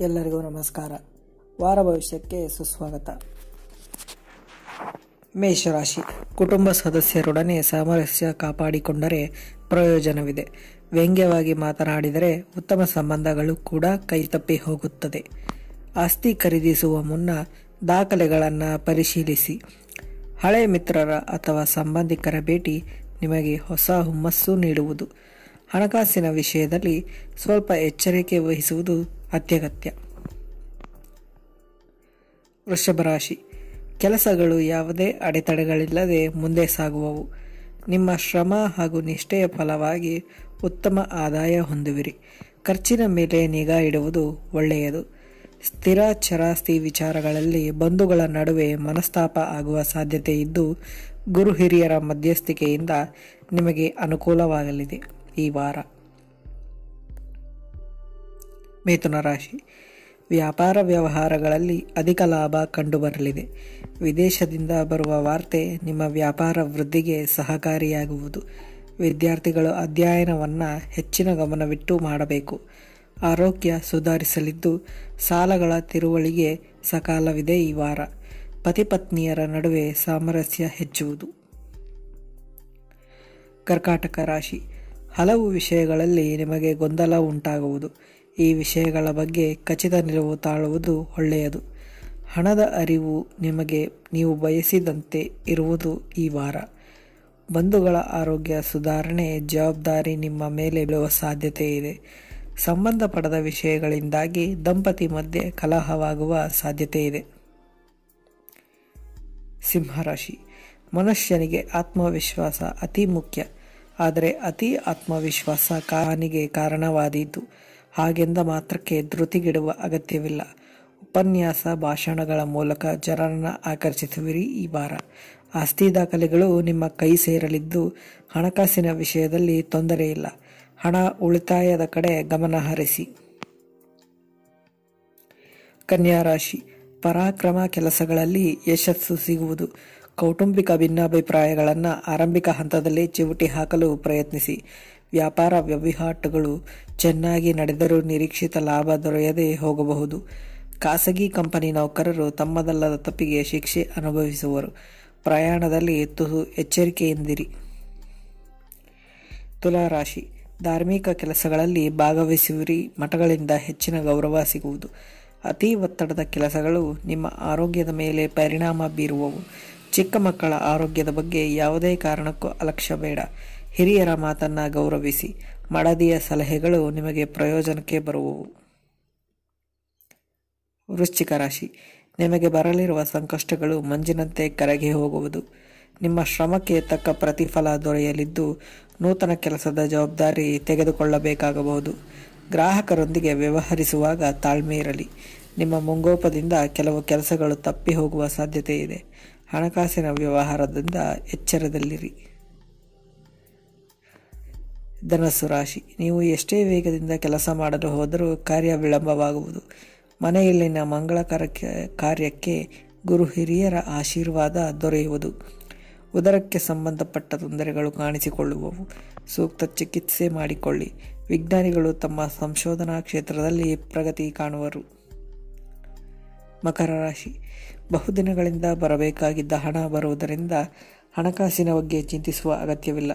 ಎಲ್ಲರಿಗೂ ನಮಸ್ಕಾರ. ವಾರ ಭವಿಷ್ಯಕ್ಕೆ ಸುಸ್ವಾಗತ. ಮೇಷರಾಶಿ. ಕುಟುಂಬ ಸದಸ್ಯರೊಡನೆ ಸಾಮರಸ್ಯ ಕಾಪಾಡಿಕೊಂಡರೆ ಪ್ರಯೋಜನವಿದೆ. ವ್ಯಂಗ್ಯವಾಗಿ ಮಾತನಾಡಿದರೆ ಉತ್ತಮ ಸಂಬಂಧಗಳು ಕೂಡ ಕೈತಪ್ಪಿ ಹೋಗುತ್ತದೆ. ಆಸ್ತಿ ಖರೀದಿಸುವ ಮುನ್ನ ದಾಖಲೆಗಳನ್ನು ಪರಿಶೀಲಿಸಿ. ಹಳೆ ಮಿತ್ರರ ಅಥವಾ ಸಂಬಂಧಿಕರ ಭೇಟಿ ನಿಮಗೆ ಹೊಸ ಹುಮ್ಮಸ್ಸು ನೀಡುವುದು. ಹಣಕಾಸಿನ ವಿಷಯದಲ್ಲಿ ಸ್ವಲ್ಪ ಎಚ್ಚರಿಕೆ ವಹಿಸುವುದು ಅತ್ಯಗತ್ಯ. ವೃಷಭ ರಾಶಿ. ಕೆಲಸಗಳು ಯಾವುದೇ ಅಡೆತಡೆಗಳಿಲ್ಲದೆ ಮುಂದೆ ಸಾಗುವವು. ನಿಮ್ಮ ಶ್ರಮ ಹಾಗೂ ನಿಷ್ಠೆಯ ಫಲವಾಗಿ ಉತ್ತಮ ಆದಾಯ ಹೊಂದುವಿರಿ. ಖರ್ಚಿನ ಮೇಲೆ ನಿಗಾ ಇಡುವುದು ಒಳ್ಳೆಯದು. ಸ್ಥಿರ ಚರಾಸ್ತಿ ವಿಚಾರಗಳಲ್ಲಿ ಬಂಧುಗಳ ನಡುವೆ ಮನಸ್ತಾಪ ಆಗುವ ಸಾಧ್ಯತೆ ಇದ್ದು, ಗುರು ಹಿರಿಯರ ಮಧ್ಯಸ್ಥಿಕೆಯಿಂದ ನಿಮಗೆ ಅನುಕೂಲವಾಗಲಿದೆ. ಈ ವಾರ. ಮೇಥುನ ರಾಶಿ. ವ್ಯಾಪಾರ ವ್ಯವಹಾರಗಳಲ್ಲಿ ಅಧಿಕ ಲಾಭ ಕಂಡುಬರಲಿದೆ. ವಿದೇಶದಿಂದ ಬರುವ ವಾರ್ತೆ ನಿಮ್ಮ ವ್ಯಾಪಾರ ವೃದ್ಧಿಗೆ ಸಹಕಾರಿಯಾಗುವುದು. ವಿದ್ಯಾರ್ಥಿಗಳು ಅಧ್ಯಯನವನ್ನು ಹೆಚ್ಚಿನ ಗಮನವಿಟ್ಟು ಮಾಡಬೇಕು. ಆರೋಗ್ಯ ಸುಧಾರಿಸಲಿದ್ದು ಸಾಲಗಳ ತಿರುವಳಿಗೆ ಸಕಾಲವಿದೆ ಈ ವಾರ. ಪತಿಪತ್ನಿಯರ ನಡುವೆ ಸಾಮರಸ್ಯ ಹೆಚ್ಚುವುದು. ಕರ್ಕಾಟಕ ರಾಶಿ. ಹಲವು ವಿಷಯಗಳಲ್ಲಿ ನಿಮಗೆ ಗೊಂದಲ ಉಂಟಾಗುವುದು. ಈ ವಿಷಯಗಳ ಬಗ್ಗೆ ಖಚಿತ ನಿಲುವು ತಾಳುವುದು ಒಳ್ಳೆಯದು. ಹಣದ ಅರಿವು ನಿಮಗೆ, ನೀವು ಬಯಸಿದಂತೆ ಇರುವುದು ಈ ವಾರ. ಬಂಧುಗಳ ಆರೋಗ್ಯ ಸುಧಾರಣೆ, ಜವಾಬ್ದಾರಿ ನಿಮ್ಮ ಮೇಲೆ ಬೀಳುವ ಸಾಧ್ಯತೆ ಇದೆ. ಸಂಬಂಧಪಡದ ವಿಷಯಗಳಿಂದಾಗಿ ದಂಪತಿ ಮಧ್ಯೆ ಕಲಹವಾಗುವ ಸಾಧ್ಯತೆ ಇದೆ. ಸಿಂಹರಾಶಿ. ಮನುಷ್ಯನಿಗೆ ಆತ್ಮವಿಶ್ವಾಸ ಅತಿ ಮುಖ್ಯ. ಆದರೆ ಅತಿ ಆತ್ಮವಿಶ್ವಾಸ ಕಾನಿಗೆ ಕಾರಣವಾದೀತು. ಹಾಗೆಂದ ಮಾತ್ರಕ್ಕೆ ಧೃತಿಗಿಡುವ ಅಗತ್ಯವಿಲ್ಲ. ಉಪನ್ಯಾಸ ಭಾಷಣಗಳ ಮೂಲಕ ಜನರನ್ನು ಆಕರ್ಷಿಸುವಿರಿ ಈ ವಾರ. ಆಸ್ತಿ ದಾಖಲೆಗಳು ನಿಮ್ಮ ಕೈ ಸೇರಲಿದ್ದು ಹಣಕಾಸಿನ ವಿಷಯದಲ್ಲಿ ತೊಂದರೆ ಇಲ್ಲ. ಹಣ ಉಳಿತಾಯದ ಕಡೆ ಗಮನ ಹರಿಸಿ. ಕನ್ಯಾ ರಾಶಿ ಪರಾಕ್ರಮ ಕೆಲಸಗಳಲ್ಲಿ ಯಶಸ್ಸು ಸಿಗುವುದು. ಕೌಟುಂಬಿಕ ಭಿನ್ನಾಭಿಪ್ರಾಯಗಳನ್ನು ಆರಂಭಿಕ ಹಂತದಲ್ಲಿ ಚಿವುಟಿ ಹಾಕಲು ಪ್ರಯತ್ನಿಸಿ. ವ್ಯಾಪಾರ ವ್ಯವಹಾರಗಳು ಚೆನ್ನಾಗಿ ನಡೆದರೂ ನಿರೀಕ್ಷಿತ ಲಾಭ ದೊರೆಯದೇ ಹೋಗಬಹುದು. ಖಾಸಗಿ ಕಂಪನಿ ನೌಕರರು ತಮ್ಮದಲ್ಲದ ತಪ್ಪಿಗೆ ಶಿಕ್ಷೆ ಅನುಭವಿಸುವರು. ಪ್ರಯಾಣದಲ್ಲಿ ತುಸು ಎಚ್ಚರಿಕೆಯಿಂದಿರಿ. ತುಲಾರಾಶಿ. ಧಾರ್ಮಿಕ ಕೆಲಸಗಳಲ್ಲಿ ಭಾಗವಹಿಸುವಿರಿ. ಮಠಗಳಿಂದ ಹೆಚ್ಚಿನ ಗೌರವ ಸಿಗುವುದು. ಅತಿ ಒತ್ತಡದ ಕೆಲಸಗಳು ನಿಮ್ಮ ಆರೋಗ್ಯದ ಮೇಲೆ ಪರಿಣಾಮ ಬೀರುವವು. ಚಿಕ್ಕ ಮಕ್ಕಳ ಆರೋಗ್ಯದ ಬಗ್ಗೆ ಯಾವುದೇ ಕಾರಣಕ್ಕೂ ಅಲಕ್ಷ್ಯ ಬೇಡ ಹಿರಿಯರ ಮಾತನ್ನ ಗೌರವಿಸಿ. ಮಡದಿಯ ಸಲಹೆಗಳು ನಿಮಗೆ ಪ್ರಯೋಜನಕ್ಕೆ ಬರುವವು. ವೃಶ್ಚಿಕ ರಾಶಿ. ನಿಮಗೆ ಬರಲಿರುವ ಸಂಕಷ್ಟಗಳು ಮಂಜಿನಂತೆ ಕರಗಿ ಹೋಗುವುದು. ನಿಮ್ಮ ಶ್ರಮಕ್ಕೆ ತಕ್ಕ ಪ್ರತಿಫಲ ದೊರೆಯಲಿದ್ದು ನೂತನ ಕೆಲಸದ ಜವಾಬ್ದಾರಿ ತೆಗೆದುಕೊಳ್ಳಬೇಕಾಗಬಹುದು. ಗ್ರಾಹಕರೊಂದಿಗೆ ವ್ಯವಹರಿಸುವಾಗ ತಾಳ್ಮೆ ಇರಲಿ. ನಿಮ್ಮ ಮುಂಗೋಪದಿಂದ ಕೆಲವು ಕೆಲಸಗಳು ತಪ್ಪಿ ಹೋಗುವ ಸಾಧ್ಯತೆ ಇದೆ ಹಣಕಾಸಿನ ವ್ಯವಹಾರದಿಂದ ಎಚ್ಚರದಲ್ಲಿರಿ. ಧನಸ್ಸು ರಾಶಿ. ನೀವು ಎಷ್ಟೇ ವೇಗದಿಂದ ಕೆಲಸ ಮಾಡಲು ಹೋದರೂ ಕಾರ್ಯ ವಿಳಂಬವಾಗುವುದು. ಮನೆಯಲ್ಲಿನ ಮಂಗಳಕರ ಕಾರ್ಯಕ್ಕೆ ಗುರು ಹಿರಿಯರ ಆಶೀರ್ವಾದ ದೊರೆಯುವುದು. ಉದರಕ್ಕೆ ಸಂಬಂಧಪಟ್ಟ ತೊಂದರೆಗಳು ಕಾಣಿಸಿಕೊಳ್ಳುವವು. ಸೂಕ್ತ ಚಿಕಿತ್ಸೆ ಮಾಡಿಕೊಳ್ಳಿ. ವಿಜ್ಞಾನಿಗಳು ತಮ್ಮ ಸಂಶೋಧನಾ ಕ್ಷೇತ್ರದಲ್ಲಿ ಪ್ರಗತಿ ಕಾಣುವರು. ಮಕರ ರಾಶಿ. ಬಹುದಿನಗಳಿಂದ ಬರಬೇಕಾಗಿದ್ದ ಹಣ ಬರುವುದರಿಂದ ಹಣಕಾಸಿನ ಬಗ್ಗೆ ಚಿಂತಿಸುವ ಅಗತ್ಯವಿಲ್ಲ.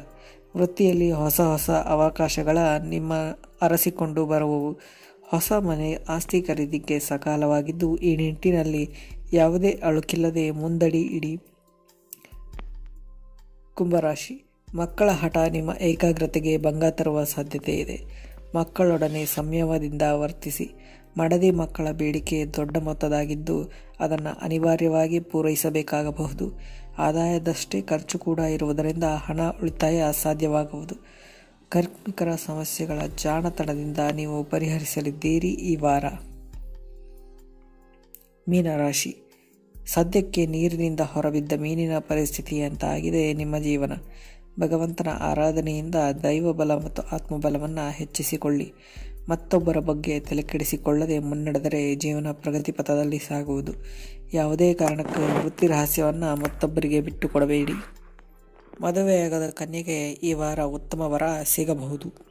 ವೃತ್ತಿಯಲ್ಲಿ ಹೊಸ ಹೊಸ ಅವಕಾಶಗಳ ನಿಮ್ಮ ಅರಸಿಕೊಂಡು ಬರುವವು. ಹೊಸ ಮನೆ ಆಸ್ತಿ ಖರೀದಿಗೆ ಸಕಾಲವಾಗಿದ್ದು, ಈ ನಿಟ್ಟಿನಲ್ಲಿ ಯಾವುದೇ ಅಳುಕಿಲ್ಲದೆ ಮುಂದಡಿ ಇಡಿ. ಕುಂಭರಾಶಿ. ಮಕ್ಕಳ ಹಠ ನಿಮ್ಮ ಏಕಾಗ್ರತೆಗೆ ಭಂಗ ತರುವ ಸಾಧ್ಯತೆ ಇದೆ. ಮಕ್ಕಳೊಡನೆ ಸಂಯಮದಿಂದ ವರ್ತಿಸಿ. ಮಡದಿ ಮಕ್ಕಳ ಬೇಡಿಕೆ ದೊಡ್ಡ ಮೊತ್ತದಾಗಿದ್ದು, ಅದನ್ನು ಅನಿವಾರ್ಯವಾಗಿ ಪೂರೈಸಬೇಕಾಗಬಹುದು. ಆದಾಯದಷ್ಟೇ ಖರ್ಚು ಕೂಡ ಇರುವುದರಿಂದ ಹಣ ಉಳಿತಾಯ ಅಸಾಧ್ಯವಾಗುವುದು. ಕಾರ್ಮಿಕರ ಸಮಸ್ಯೆಗಳ ಜಾಣತನದಿಂದ ನೀವು ಪರಿಹರಿಸಲಿದ್ದೀರಿ ಈ ವಾರ. ಮೀನರಾಶಿ. ಸದ್ಯಕ್ಕೆ ನೀರಿನಿಂದ ಹೊರಬಿದ್ದ ಮೀನಿನ ಪರಿಸ್ಥಿತಿ ಪರಿಸ್ಥಿತಿಯಂತಾಗಿದೆ ನಿಮ್ಮ ಜೀವನ. ಭಗವಂತನ ಆರಾಧನೆಯಿಂದ ದೈವ ಬಲ ಮತ್ತು ಆತ್ಮಬಲವನ್ನು ಹೆಚ್ಚಿಸಿಕೊಳ್ಳಿ. ಮತ್ತೊಬ್ಬರ ಬಗ್ಗೆ ತಲೆಕೆಡಿಸಿಕೊಳ್ಳದೆ ಮುನ್ನಡೆದರೆ ಜೀವನ ಪ್ರಗತಿ ಪಥದಲ್ಲಿ ಸಾಗುವುದು. ಯಾವುದೇ ಕಾರಣಕ್ಕೂ ವೃತ್ತಿ ರಹಸ್ಯವನ್ನು ಮತ್ತೊಬ್ಬರಿಗೆ ಬಿಟ್ಟುಕೊಡಬೇಡಿ. ಮದುವೆಯಾಗದ ಕನ್ಯೆಗೆ ಈ ವಾರ ಉತ್ತಮ ವರ ಸಿಗಬಹುದು.